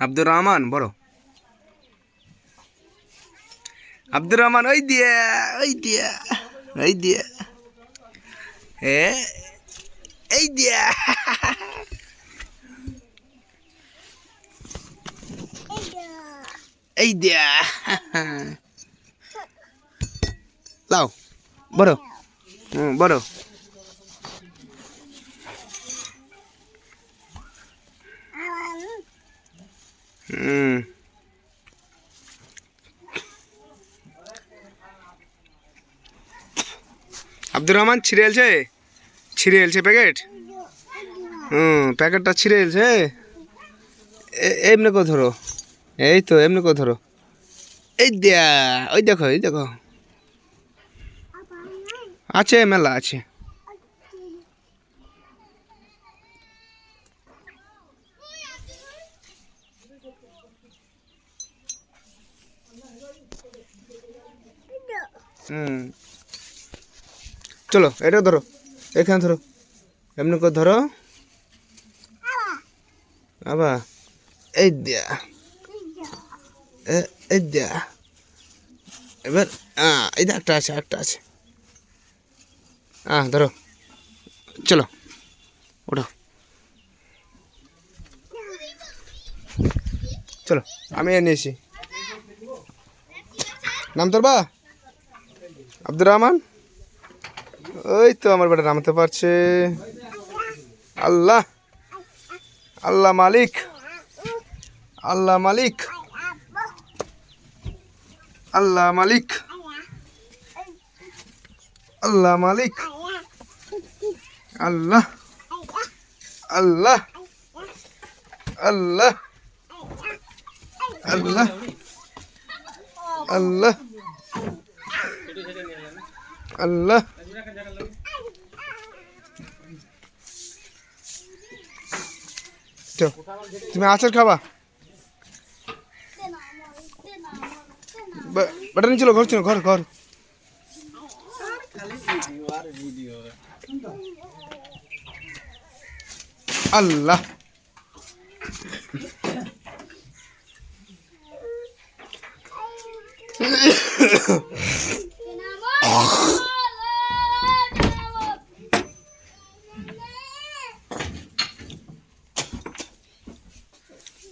আব্দুর রহমান বড় আব্দুর রহমান ওই দিয়া ওই দিয়া ওই দিয়া এ এই দিয়া এই দিয়া লাও, বড়। হুম বড়। হুম। আব্দুর রহমান, ছিঁড়ে এলছে? ছিঁড়ে এলছে প্যাকেট? হুম, প্যাকেটটা ছিঁড়ে এলছে? এমনি করে ধরো। এই তো এমনি করে ধরো এই দেয়া ওই দেখো এই দেখো আছে মেলা আছে হুম চলো এটা ধরো এখানে ধরো এমনি করে ধরো আবার এই দেয়া এ- এই দেয়া এবার আহ, এই একটা আছে একটা আছে হ্যাঁ ধরো চলো ওঠো চলো আমি এনে এসি নাম তোর বা আব্দুর রহমান ওই তো আমার বেটা নামতে পারছে আল্লাহ আল্লাহ মালিক আল্লাহ মালিক আল্লাহ মালিক। আল্লাহ মালিক। আল্লাহ। আল্লাহ। আল্লাহ। আল্লাহ। আল্লাহ। আল্লাহ। তুমি আচার খাবা? বেটা নিয়ে চলো ঘর চলো ঘর ঘর। আল্লাহ।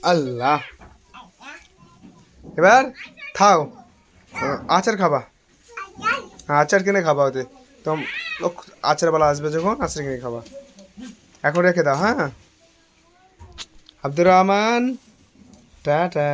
আল্লাহ। এবার থাও। আচার খাবা? আচার কিনে খাবা ওতে। তো আচারওয়ালা আসবে যখন, আচার কিনে খাবা। এখন রেখে দাও হ্যাঁ? আব্দুর রহমান, টাটা।